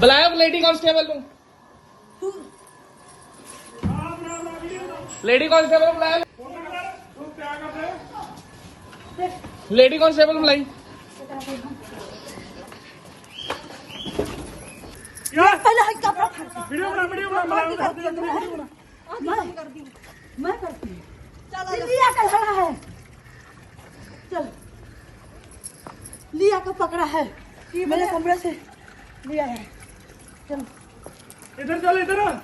बुलाया lady constable को। Lady constable बुलाया। लेडी कांस्टेबल को बुलाई। लिया का को पकड़ा है। मैंने कमरे से लिया है। ਇੱਧਰ ਚੱਲ ਇੱਧਰ।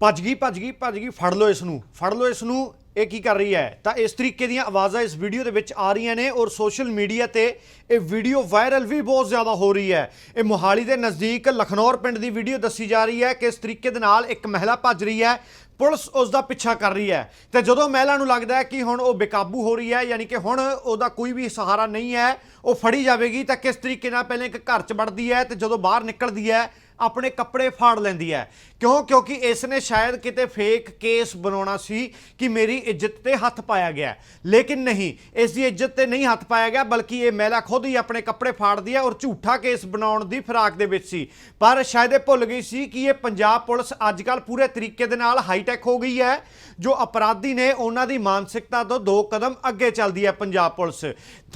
ਭੱਜ ਗਈ ਭੱਜ ਗਈ ਭੱਜ ਗਈ। ਫੜ ਲਓ ਇਸ ਨੂੰ ਫੜ ਲਓ ਇਸ ਨੂੰ। ਇਹ ਕੀ ਕਰ ਰਹੀ ਹੈ? ਤਾਂ ਇਸ ਤਰੀਕੇ ਦੀਆਂ ਆਵਾਜ਼ਾਂ ਇਸ ਵੀਡੀਓ ਦੇ ਵਿੱਚ ਆ ਰਹੀਆਂ ਨੇ ਔਰ ਸੋਸ਼ਲ ਮੀਡੀਆ ਤੇ ਇਹ ਵੀਡੀਓ ਵਾਇਰਲ ਵੀ ਬਹੁਤ ਜ਼ਿਆਦਾ ਹੋ ਰਹੀ ਹੈ। ਇਹ ਮੋਹਾਲੀ ਦੇ ਨਜ਼ਦੀਕ ਲਖਨੌਰ ਪਿੰਡ ਦੀ ਵੀਡੀਓ ਦੱਸੀ ਜਾ ਰਹੀ ਹੈ ਕਿ ਇਸ ਤਰੀਕੇ ਦੇ ਨਾਲ ਇੱਕ ਮਹਿਲਾ ਭੱਜ ਰਹੀ ਹੈ। ਪੁਲਿਸ ਉਸ ਦਾ ਪਿੱਛਾ ਕਰ ਰਹੀ ਹੈ। ਤੇ ਜਦੋਂ ਮਹਿਲਾ ਨੂੰ ਲੱਗਦਾ ਹੈ ਕਿ ਹੁਣ ਉਹ ਬੇਕਾਬੂ ਹੋ ਰਹੀ ਹੈ, ਯਾਨੀ ਕਿ ਹੁਣ ਉਹਦਾ ਕੋਈ ਵੀ ਸਹਾਰਾ ਨਹੀਂ ਹੈ, ਉਹ ਫੜੀ ਜਾਵੇਗੀ, ਤਾਂ ਕਿਸ ਤਰੀਕੇ ਨਾਲ ਪਹਿਲੇ ਇੱਕ ਘਰ 'ਚ ਵੜਦੀ ਹੈ ਤੇ ਜਦੋਂ ਬਾਹਰ ਨਿਕਲਦੀ ਹੈ ਆਪਣੇ ਕੱਪੜੇ ਫਾੜ ਲੈਂਦੀ ਹੈ। ਕਿਉਂ? ਕਿਉਂਕਿ ਇਸ ਨੇ ਸ਼ਾਇਦ ਕਿਤੇ ਫੇਕ ਕੇਸ ਬਣਾਉਣਾ ਸੀ ਕਿ ਮੇਰੀ ਇੱਜ਼ਤ ਤੇ ਹੱਥ ਪਾਇਆ ਗਿਆ ਲੇਕਿਨ ਨਹੀਂ ਇਸ ਦੀ ਇੱਜ਼ਤ ਤੇ ਨਹੀਂ ਹੱਥ ਪਾਇਆ ਗਿਆ, ਬਲਕਿ ਇਹ ਮਹਿਲਾ ਖੁਦ ਹੀ ਆਪਣੇ ਕੱਪੜੇ ਫਾੜਦੀ ਹੈ ਔਰ ਝੂਠਾ ਕੇਸ ਬਣਾਉਣ ਦੀ ਫਿਰਾਕ ਦੇ ਵਿੱਚ ਸੀ। ਪਰ ਸ਼ਾਇਦ ਇਹ ਭੁੱਲ ਗਈ ਸੀ ਕਿ ਇਹ ਪੰਜਾਬ ਪੁਲਿਸ ਅੱਜ ਕੱਲ ਪੂਰੇ ਤਰੀਕੇ ਦੇ ਨਾਲ ਹਾਈਟੈਕ ਹੋ ਗਈ ਹੈ, ਜੋ ਅਪਰਾਧੀ ਨੇ ਉਹਨਾਂ ਦੀ ਮਾਨਸਿਕਤਾ ਤੋਂ ਦੋ ਕਦਮ ਅੱਗੇ ਚੱਲਦੀ ਹੈ ਪੰਜਾਬ ਪੁਲਿਸ।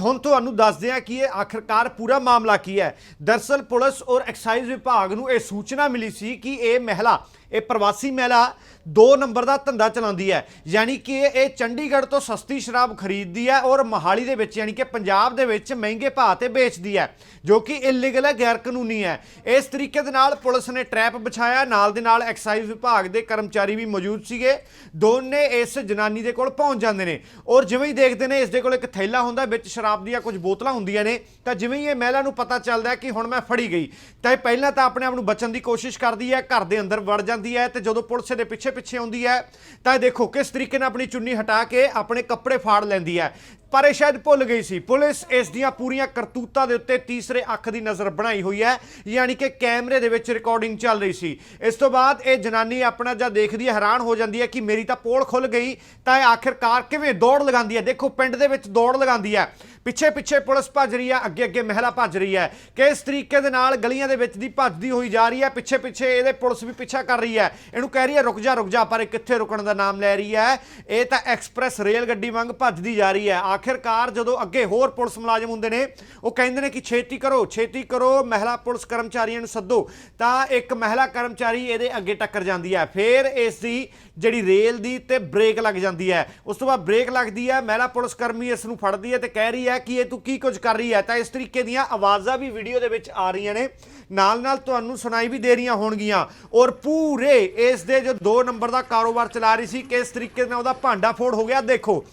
ਹੁਣ ਤੁਹਾਨੂੰ ਦੱਸਦੇ ਹਾਂ ਕਿ ਇਹ ਆਖਰਕਾਰ ਪੂਰਾ ਮਾਮਲਾ ਕੀ ਹੈ। ਦਰਸਲ ਪੁਲਿਸ ਔਰ ਐਕਸਾਈਜ਼ ਵਿਭਾਗ ਨੂੰ ਇਹ ਸੂਚਨਾ ਮਿਲੀ ਸੀ ਕਿ ਇਹ ਮਹਿਲਾ ਇਹ ਪ੍ਰਵਾਸੀ ਮਹਿਲਾ 2 ਨੰਬਰ ਦਾ ਧੰਦਾ ਚਲਾਉਂਦੀ ਹੈ। ਯਾਨੀ ਕਿ ਇਹ ਚੰਡੀਗੜ੍ਹ ਤੋਂ ਸਸਤੀ ਸ਼ਰਾਬ ਖਰੀਦਦੀ ਹੈ ਔਰ ਮਹਾਲੀ ਦੇ ਵਿੱਚ, ਯਾਨੀ ਕਿ ਪੰਜਾਬ ਦੇ ਵਿੱਚ ਮਹਿੰਗੇ ਭਾਅ ਤੇ ਵੇਚਦੀ ਹੈ, ਜੋ ਕਿ ਇਲੀਗਲ ਹੈ ਗੈਰ ਕਾਨੂੰਨੀ ਹੈ। ਇਸ ਤਰੀਕੇ ਦੇ ਨਾਲ ਪੁਲਿਸ ਨੇ ਟਰੈਪ ਵਿਛਾਇਆ। ਨਾਲ ਦੇ ਨਾਲ ਐਕਸਾਈਜ਼ ਵਿਭਾਗ ਦੇ ਕਰਮਚਾਰੀ ਵੀ ਮੌਜੂਦ ਸੀਗੇ। ਦੋਨੇ ਇਸ ਜਨਾਨੀ ਦੇ ਕੋਲ ਪਹੁੰਚ ਜਾਂਦੇ ਨੇ ਔਰ ਜਿਵੇਂ ਹੀ ਦੇਖਦੇ ਨੇ, ਇਸ ਦੇ ਕੋਲ ਇੱਕ ਥੈਲਾ ਹੁੰਦਾ, ਵਿੱਚ ਸ਼ਰਾਬ ਦੀਆਂ ਕੁਝ ਬੋਤਲਾਂ ਹੁੰਦੀਆਂ ਨੇ, ਤਾਂ ਜਿਵੇਂ ਹੀ ਇਹ ਮਹਿਲਾ ਨੂੰ ਪਤਾ ਚੱਲਦਾ ਕਿ ਹੁਣ ਮੈਂ ਫੜੀ ਗਈ, ਤਾਂ ਇਹ ਪਹਿਲਾਂ ਤਾਂ ਆਪਣੇ ਆਪ ਨੂੰ ਬਚਣ ਦੀ ਕੋਸ਼ਿਸ਼ ਕਰਦੀ ਹੈ, ਘਰ ਦੇ ਅੰਦਰ ਵੜ ਜਾਂਦੀ ਹੈ ਤੇ ਜਦੋਂ ਪੁਲਿਸ ਦੇ ਪਿੱਛੇ ਪਿੱਛੇ ਆਉਂਦੀ ਹੈ, ਤਾਂ ਦੇਖੋ ਕਿਸ ਤਰੀਕੇ ਨਾਲ ਆਪਣੀ ਚੁੰਨੀ ਹਟਾ ਕੇ ਆਪਣੇ ਕੱਪੜੇ ਫਾੜ ਲੈਂਦੀ ਹੈ। ਪਰ ਇਹ ਸ਼ਾਇਦ ਭੁੱਲ ਗਈ ਸੀ। ਪੁਲਿਸ ਇਸ ਦੀਆਂ ਪੂਰੀਆਂ ਕਰਤੂਤਾਂ ਦੇ ਉੱਤੇ ਤੀਸਰੇ ਅੱਖ ਦੀ ਨਜ਼ਰ ਬਣਾਈ ਹੋਈ ਹੈ, ਯਾਨੀ ਕਿ ਕੈਮਰੇ ਦੇ ਵਿੱਚ ਰਿਕਾਰਡਿੰਗ ਚੱਲ ਰਹੀ ਸੀ। ਇਸ ਤੋਂ ਬਾਅਦ ਇਹ ਜਨਾਨੀ ਆਪਣਾ ਜਦ ਦੇਖਦੀ ਹੈ, ਹੈਰਾਨ ਹੋ ਜਾਂਦੀ ਹੈ ਕਿ ਮੇਰੀ ਤਾਂ ਪੋਲ ਖੁੱਲ ਗਈ, ਤਾਂ ਇਹ ਆਖਿਰਕਾਰ ਕਿਵੇਂ ਦੌੜ ਲਗਾਉਂਦੀ ਹੈ? ਦੇਖੋ, ਪਿੰਡ ਦੇ ਵਿੱਚ ਦੌੜ ਲਗਾਉਂਦੀ ਹੈ। ਪਿੱਛੇ ਪਿੱਛੇ ਪੁਲਿਸ ਭੱਜ ਰਹੀ ਹੈ ਅੱਗੇ ਅੱਗੇ ਮਹਿਲਾ ਭੱਜ ਰਹੀ ਹੈ। ਕਿਸ ਤਰੀਕੇ ਦੇ ਨਾਲ ਗਲੀਆਂ ਦੇ ਵਿੱਚ ਦੀ ਭੱਜਦੀ ਹੋਈ ਜਾ ਰਹੀ ਹੈ ਪਿੱਛੇ ਪਿੱਛੇ ਇਹਦੇ ਪੁਲਿਸ ਵੀ ਪਿੱਛਾ ਕਰ ਰਹੀ ਹੈ। ਇਹਨੂੰ ਕਹਿ ਰਹੀ ਹੈ, ਰੁਕ ਜਾ ਰੁਕ ਜਾ, ਪਰ ਇਹ ਕਿੱਥੇ ਰੁਕਣ ਦਾ ਨਾਮ ਲੈ ਰਹੀ ਹੈ? ਇਹ ਤਾਂ ਐਕਸਪ੍ਰੈਸ ਰੇਲ ਗੱਡੀ ਵਾਂਗ ਭੱਜਦੀ ਜਾ ਰਹੀ ਹੈ। ਆਖਿਰਕਾਰ ਜਦੋਂ ਅੱਗੇ ਹੋਰ ਪੁਲਿਸ ਮੁਲਾਜ਼ਮ ਹੁੰਦੇ ਨੇ, ਉਹ ਕਹਿੰਦੇ ਨੇ ਕਿ ਛੇਤੀ ਕਰੋ ਛੇਤੀ ਕਰੋ, ਮਹਿਲਾ ਪੁਲਿਸ ਕਰਮਚਾਰੀਆਂ ਨੂੰ ਸੱਦੋ। ਤਾਂ ਇੱਕ ਮਹਿਲਾ ਕਰਮਚਾਰੀ ਇਹਦੇ ਅੱਗੇ ਟੱਕਰ ਜਾਂਦੀ ਹੈ। ਫਿਰ ਇਸ ਦੀ ਜਿਹੜੀ ਰੇਲ ਦੀ ਤੇ ਬ੍ਰੇਕ ਲੱਗ ਜਾਂਦੀ ਹੈ। ਉਸ ਤੋਂ ਬਾਅਦ ਬ੍ਰੇਕ ਲੱਗਦੀ ਹੈ, ਮਹਿਲਾ ਪੁਲਿਸ ਕਰਮੀ ਇਸ ਨੂੰ ਫੜਦੀ ਹੈ ਤੇ ਕਹਿ ਰਹੀ ਹੈ ਕਿ ਇਹ ਤੂੰ ਕੀ ਕੁਝ ਕਰ ਰਹੀ ਹੈ? ਤਾਂ ਇਸ ਤਰੀਕੇ ਦੀਆਂ ਆਵਾਜ਼ਾਂ ਵੀ ਵੀਡੀਓ ਦੇ ਵਿੱਚ ਆ ਰਹੀਆਂ ਨੇ। ਨਾਲ ਨਾਲ ਤੁਹਾਨੂੰ ਸੁਣਾਈ ਵੀ ਦੇ ਰਹੀਆਂ ਹੋਣਗੀਆਂ। ਔਰ ਪੂਰੇ ਇਸ ਦੇ ਜੋ 2 ਨੰਬਰ ਦਾ ਕਾਰੋਬਾਰ ਚਲਾ ਰਹੀ ਸੀ, ਕਿਸ ਤਰੀਕੇ ਨਾਲ ਉਹਦਾ ਭਾਂਡਾ ਫੋੜ ਹੋ ਗਿਆ, ਦੇਖੋ।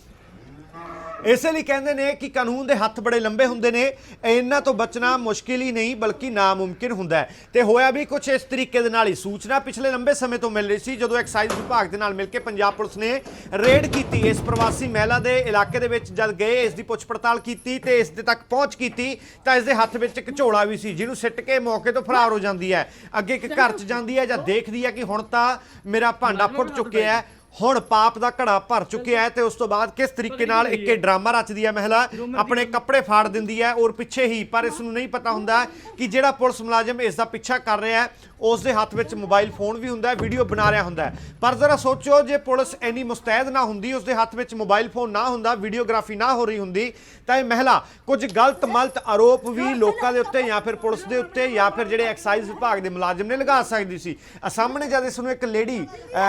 ਇਸੇ ਲਈ ਕਹਿੰਦੇ ਨੇ ਕਿ ਕਾਨੂੰਨ ਦੇ ਹੱਥ ਬੜੇ ਲੰਬੇ ਹੁੰਦੇ ਨੇ ਇਹਨਾਂ ਤੋਂ ਬਚਣਾ ਮੁਸ਼ਕਿਲ ਹੀ ਨਹੀਂ ਬਲਕਿ ਨਾਮੁਮਕਿਨ ਹੁੰਦਾ ਹੈ। ਤੇ ਹੋਇਆ ਵੀ ਕੁਝ ਇਸ ਤਰੀਕੇ ਦੇ ਨਾਲ ਹੀ। ਸੂਚਨਾ ਪਿਛਲੇ ਲੰਬੇ ਸਮੇਂ ਤੋਂ ਮਿਲ ਰਹੀ ਸੀ ਜਦੋਂ ਐਕਸਾਈਜ਼ ਵਿਭਾਗ ਦੇ ਨਾਲ ਮਿਲ ਕੇ ਪੰਜਾਬ ਪੁਲਿਸ ਨੇ ਰੇਡ ਕੀਤੀ। ਇਸ ਪ੍ਰਵਾਸੀ ਮਹਿਲਾ ਦੇ ਇਲਾਕੇ ਦੇ ਵਿੱਚ ਜਦ ਗਏ ਇਸ ਦੀ ਪੁੱਛ ਪੜਤਾਲ ਕੀਤੀ ਤੇ ਇਸ ਦੇ ਤੱਕ ਪਹੁੰਚ ਕੀਤੀ ਤਾਂ ਇਸ ਦੇ ਹੱਥ ਵਿੱਚ ਇੱਕ ਝੋਲਾ ਵੀ ਸੀ ਜਿਹਨੂੰ ਸਿੱਟ ਕੇ ਮੌਕੇ ਤੋਂ ਫਰਾਰ ਹੋ ਜਾਂਦੀ ਹੈ। ਅੱਗੇ ਇੱਕ ਘਰ 'ਚ ਜਾਂਦੀ ਹੈ ਜਾਂ ਦੇਖਦੀ ਹੈ ਕਿ ਹੁਣ ਤਾਂ ਮੇਰਾ ਭਾਂਡਾ ਫੁੱਟ ਚੁੱਕਿਆ ਹੈ। ਹੁਣ ਪਾਪ ਦਾ ਘੜਾ ਭਰ ਚੁੱਕਿਆ ਹੈ ਤੇ ਉਸ ਤੋਂ ਬਾਅਦ ਕਿਸ ਤਰੀਕੇ ਨਾਲ ਇੱਕੇ ਡਰਾਮਾ ਰਚਦੀ ਹੈ ਮਹਿਲਾ ਆਪਣੇ ਕੱਪੜੇ ਫਾੜ ਦਿੰਦੀ ਹੈ ਔਰ ਪਿੱਛੇ ਹੀ ਪਰ ਇਸ ਨੂੰ ਨਹੀਂ ਪਤਾ ਹੁੰਦਾ ਕਿ ਜਿਹੜਾ ਪੁਲਿਸ ਮੁਲਾਜ਼ਮ ਇਸ ਦਾ ਪਿੱਛਾ ਕਰ ਰਿਹਾ ਹੈ ਉਸ ਦੇ ਹੱਥ ਵਿੱਚ ਮੋਬਾਈਲ ਫੋਨ ਵੀ ਹੁੰਦਾ ਹੈ ਵੀਡੀਓ ਬਣਾ ਰਿਹਾ ਹੁੰਦਾ ਹੈ। ਪਰ ਜ਼ਰਾ ਸੋਚੋ ਜੇ ਪੁਲਿਸ ਇੰਨੀ ਮੁਸਤੈਦ ਨਾ ਹੁੰਦੀ ਉਸ ਦੇ ਹੱਥ ਵਿੱਚ ਮੋਬਾਈਲ ਫੋਨ ਨਾ ਹੁੰਦਾ ਵੀਡੀਓਗ੍ਰਾਫੀ ਨਾ ਹੋ ਰਹੀ ਹੁੰਦੀ ਤਾਂ ਇਹ ਮਹਿਲਾ ਕੁਝ ਗਲਤ ਮਲਤ ਆਰੋਪ ਵੀ ਲੋਕਾਂ ਦੇ ਉੱਤੇ ਜਾਂ ਫਿਰ ਪੁਲਿਸ ਦੇ ਉੱਤੇ ਜਾਂ ਫਿਰ ਜਿਹੜੇ ਐਕਸਾਈਜ਼ ਵਿਭਾਗ ਦੇ ਮੁਲਾਜ਼ਮ ਨੇ ਲਗਾ ਸਕਦੀ ਸੀ। ਸਾਹਮਣੇ ਜਦ ਇਸ ਨੂੰ ਇੱਕ ਲੇਡੀ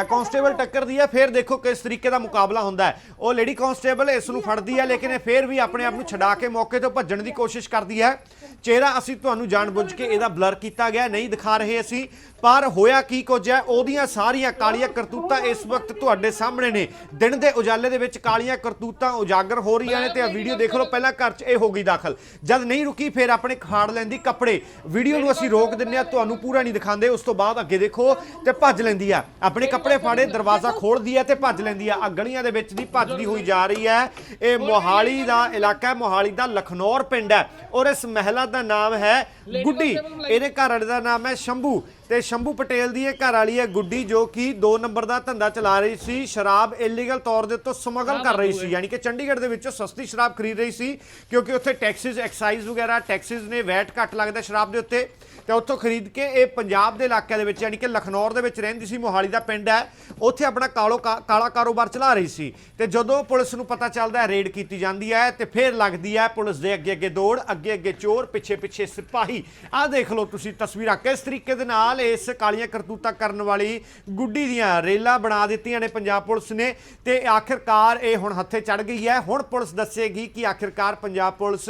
ਕਾਂਸਟੇਬਲ ਟੱਕਰਦੀ ਹੈ ਫਿਰ ਦੇਖੋ ਕਿਸ ਤਰੀਕੇ ਦਾ ਮੁਕਾਬਲਾ ਹੁੰਦਾ ਹੈ। ਉਹ ਲੇਡੀ ਕਾਂਸਟੇਬਲ ਇਸ ਨੂੰ ਫੜਦੀ ਹੈ, ਲੇਕਿਨ ਇਹ ਫਿਰ ਵੀ ਆਪਣੇ ਆਪ ਨੂੰ ਛਡਾ ਕੇ ਮੌਕੇ ਤੋਂ ਭੱਜਣ ਦੀ ਕੋਸ਼ਿਸ਼ ਕਰਦੀ ਹੈ। ਚਿਹਰਾ ਅਸੀਂ ਤੁਹਾਨੂੰ ਜਾਣਬੁੱਝ ਕੇ ਇਹਦਾ ਬਲਰ ਕੀਤਾ ਗਿਆ, ਨਹੀਂ ਦਿਖਾ ਰਹੇ ਅਸੀਂ। ਪਰ ਹੋਇਆ ਕੀ ਕੁਝ ਹੈ? ਉਹਦੀਆਂ ਸਾਰੀਆਂ ਕਾਲੀਆਂ ਕਰਤੂਤਾਂ ਇਸ ਵਕਤ ਤੁਹਾਡੇ ਸਾਹਮਣੇ ਨੇ। ਦਿਨ ਦੇ ਉਜਾਲੇ ਦੇ ਵਿੱਚ ਕਾਲੀਆਂ ਕਰਤੂਤਾਂ ਉਜਾਗਰ ਹੋ ਰਹੀਆਂ ਨੇ ਤੇ ਆ ਵੀਡੀਓ ਦੇਖ ਲਓ, ਪਹਿਲਾਂ ਘਰ 'ਚ ਇਹ ਹੋ ਗਈ ਦਾਖਲ। ਜਦ ਨਹੀਂ ਰੁਕੀ, ਫਿਰ ਆਪਣੇ ਖਾੜ ਲੈਂਦੀ ਕੱਪੜੇ। ਵੀਡੀਓ ਨੂੰ ਅਸੀਂ ਰੋਕ ਦਿੰਨੇ ਆ ਤੁਹਾਨੂੰ ਪੂਰਾ ਨਹੀਂ ਦਿਖਾਉਂਦੇ। ਉਸ ਤੋਂ ਬਾਅਦ ਅੱਗੇ ਦੇਖੋ ਤੇ ਭੱਜ ਲੈਂਦੀ ਆ। ਆਪਣੇ ਕੱਪੜੇ ਫਾੜੇ, ਦਰਵਾਜ਼ਾ ਖੋਲ ਖੋਲਦੀ ਆ ਤੇ ਭੱਜ ਲੈਂਦੀ ਆ। ਆ ਗਲੀਆਂ ਦੇ ਵਿੱਚ ਦੀ ਭੱਜਦੀ ਹੋਈ ਜਾ ਰਹੀ ਹੈ। ਇਹ ਮੋਹਾਲੀ ਦਾ ਇਲਾਕਾ ਹੈ ਮੋਹਾਲੀ ਦਾ ਲਖਨੌਰ ਪਿੰਡ ਹੈ। ਔਰ ਇਸ ਮਹਿਲਾ ਦਾ ਨਾਮ ਹੈ ਗੁੱਡੀ। ਇਹਦੇ ਘਰ ਵਾਲੇ ਦਾ ਨਾਮ ਹੈ ਸ਼ੰਭੂ। ਤੇ ਸ਼ੰਭੂ ਪਟੇਲ ਦੀ ਇਹ ਘਰ ਵਾਲੀ ਹੈ ਗੁੱਡੀ ਜੋ ਕਿ 2 ਨੰਬਰ ਦਾ ਧੰਦਾ ਚਲਾ ਰਹੀ ਸੀ। ਸ਼ਰਾਬ ਇਲੀਗਲ ਤੌਰ ਦੇ ਉੱਤੇ ਸਮਗਲ ਕਰ ਰਹੀ ਸੀ। ਯਾਨੀ ਕਿ ਚੰਡੀਗੜ੍ਹ ਦੇ ਵਿੱਚੋਂ ਸਸਤੀ ਸ਼ਰਾਬ ਖਰੀਦ ਰਹੀ ਸੀ ਕਿਉਂਕਿ ਉੱਥੇ ਟੈਕਸਿਸ ਐਕਸਾਈਜ਼ ਵਗੈਰਾ ਟੈਕਸਿਸ ਨੇ ਵੈਟ ਘੱਟ ਲੱਗਦਾ ਸ਼ਰਾਬ ਦੇ ਉੱਤੇ। ਤੇ ਉੱਥੋਂ ਖਰੀਦ ਕੇ ਇਹ ਪੰਜਾਬ ਦੇ ਇਲਾਕਿਆਂ ਦੇ ਵਿੱਚ ਯਾਨੀ ਕਿ ਲਖਨੌਰ ਦੇ ਵਿੱਚ ਰਹਿੰਦੀ ਸੀ। ਮੋਹਾਲੀ ਦਾ ਪਿੰਡ ਹੈ। ਉੱਥੇ ਆਪਣਾ ਕਾਲੋ ਕਾਲਾ ਕਾਰੋਬਾਰ ਚਲਾ ਰਹੀ ਸੀ। ਤੇ ਜਦੋਂ ਪੁਲਿਸ ਨੂੰ ਪਤਾ ਚੱਲਦਾ ਹੈ ਰੇਡ ਕੀਤੀ ਜਾਂਦੀ ਹੈ ਤੇ ਫਿਰ ਲੱਗਦੀ ਹੈ ਪੁਲਿਸ ਦੇ ਅੱਗੇ ਅੱਗੇ ਦੌੜ ਅੱਗੇ ਅੱਗੇ ਚੋਰ ਪਿੱਛੇ ਪਿੱਛੇ ਸਿਪਾਹੀ। ਆਹ ਦੇਖ ਲਓ ਤੁਸੀਂ ਤਸਵੀਰਾਂ ਕਿਸ ਤਰੀਕੇ ਦੇ ਨਾਲ ਇਸ ਕਾਲੀਆਂ ਕਰਤੂਤਾਂ ਕਰਨ ਵਾਲੀ ਗੁੱਡੀ ਦੀਆਂ ਰੇਲਾਂ ਬਣਾ ਦਿੱਤੀਆਂ ਨੇ ਪੰਜਾਬ ਪੁਲਿਸ ਨੇ ਤੇ ਆਖਿਰਕਾਰ ਇਹ ਹੁਣ ਹੱਥੇ ਚੜ ਗਈ ਹੈ। ਹੁਣ ਪੁਲਿਸ ਦੱਸੇਗੀ ਕਿ ਆਖਿਰਕਾਰ ਪੰਜਾਬ ਪੁਲਿਸ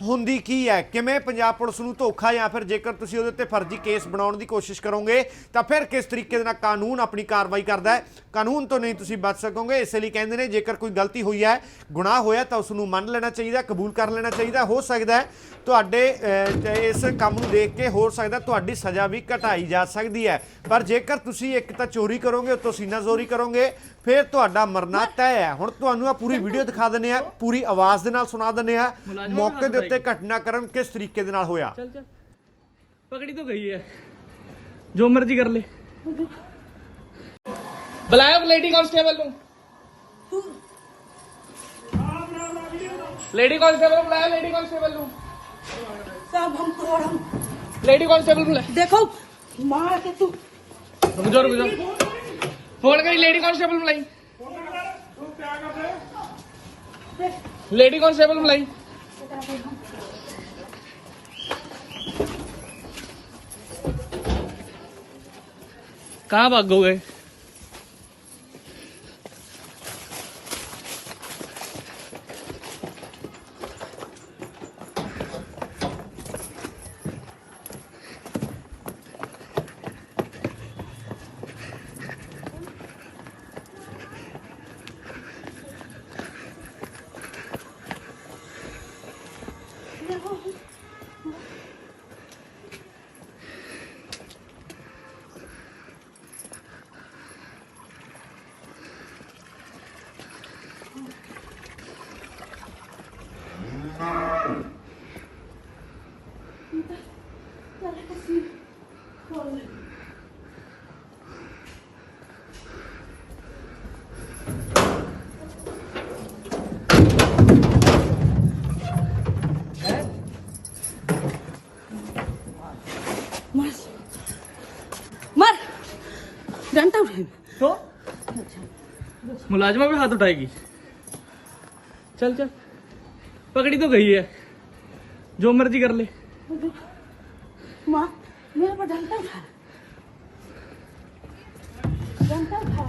ਹੁੰਦੀ ਕੀ ਹੈ? ਕਿਵੇਂ ਪੰਜਾਬ ਪੁਲਿਸ ਨੂੰ ਧੋਖਾ ਜਾਂ ਫਿਰ ਜੇਕਰ ਤੁਸੀਂ ਉਹਦੇ ਉੱਤੇ ਫਰਜ਼ੀ ਕੇਸ ਬਣਾਉਣ ਦੀ ਕੋਸ਼ਿਸ਼ ਕਰੋਗੇ ਤਾਂ ਫਿਰ ਕਿਸ ਤਰੀਕੇ ਦੇ ਨਾਲ ਕਾਨੂੰਨ ਆਪਣੀ ਕਾਰਵਾਈ ਕਰਦਾ ਹੈ? ਕਾਨੂੰਨ ਤੋਂ ਨਹੀਂ ਤੁਸੀਂ ਬਚ ਸਕੋਗੇ ਇਸ ਲਈ ਕਹਿੰਦੇ ਨੇ ਜੇਕਰ ਕੋਈ ਗਲਤੀ ਹੋਈ ਹੈ ਗੁਨਾਹ ਹੋਇਆ ਤਾਂ ਉਸ ਨੂੰ ਮੰਨ ਲੈਣਾ ਚਾਹੀਦਾ ਕਬੂਲ ਕਰ ਲੈਣਾ ਚਾਹੀਦਾ ਹੋ ਸਕਦਾ ਤੁਹਾਡੇ ਇਸ ਕੰਮ ਨੂੰ ਦੇਖ ਕੇ ਹੋ ਸਕਦਾ ਤੁਹਾਡੀ ਸਜ਼ਾ ਵੀ ਘਟਾਈ ਜਾ ਸਕਦੀ ਹੈ। ਪਰ ਜੇਕਰ ਤੁਸੀਂ ਇੱਕ ਤਾਂ ਚੋਰੀ ਕਰੋਗੇ ਉਤੋਂ ਸੀਨਾ ਜ਼ੋਰੀ ਕਰੋਗੇ ਫਿਰ ਤੁਹਾਡਾ ਮਰਨਾ ਤੈਅ ਹੈ। ਹੁਣ ਤੁਹਾਨੂੰ ਆ ਪੂਰੀ ਵੀਡੀਓ ਦਿਖਾ ਦਿੰਨੇ ਆ ਪੂਰੀ ਆਵਾਜ਼ ਦੇ ਨਾਲ ਸੁਣਾ ਦਿੰਨੇ ਆ ਮੌਕੇ ਦੇ ਉੱਤੇ ਘਟਨਾਕ੍ਰਮ ਕਿਸ ਤਰੀਕੇ ਦੇ ਨਾਲ ਹੋਇਆ चल चल पकड़ी तो गई है जो मर्जी कर ले बुलाया लेडी कांस्टेबल ਨੂੰ लेडी कांस्टेबल बुलाया लेडी कांस्टेबल ਨੂੰ सब हम तोड़ हम लेडी कांस्टेबल बुलाया देखो मार के तू रुक जाओ रुक जाओ फोन करी लेडी कांस्टेबल बुलाई लेडी कांस्टेबल बुलाई कहाँ भागोगे मार तो मुलाजिमा पे हाथ उठाएगी चल चल पकड़ी तो गई है जो मर्ज़ी कर ले मेरे पर डंडा उठा डंडा उठा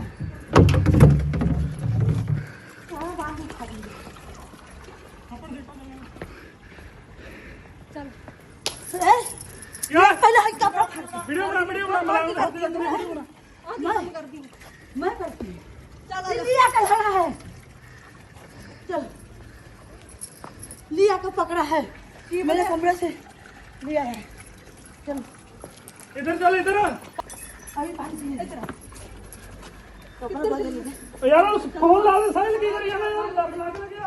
पहले वीडियो बना वीडियो बना मैं करती हूँ। लिया का खड़ा है। चल। लिया को पकड़ा है। मैंने कमरे से लिया है। चलो। इधर चल इधर अभी पानी से इधर आ। कपड़ा बदल ले यार उस फ़ोन ला दे साइल की करी यार लग लग गया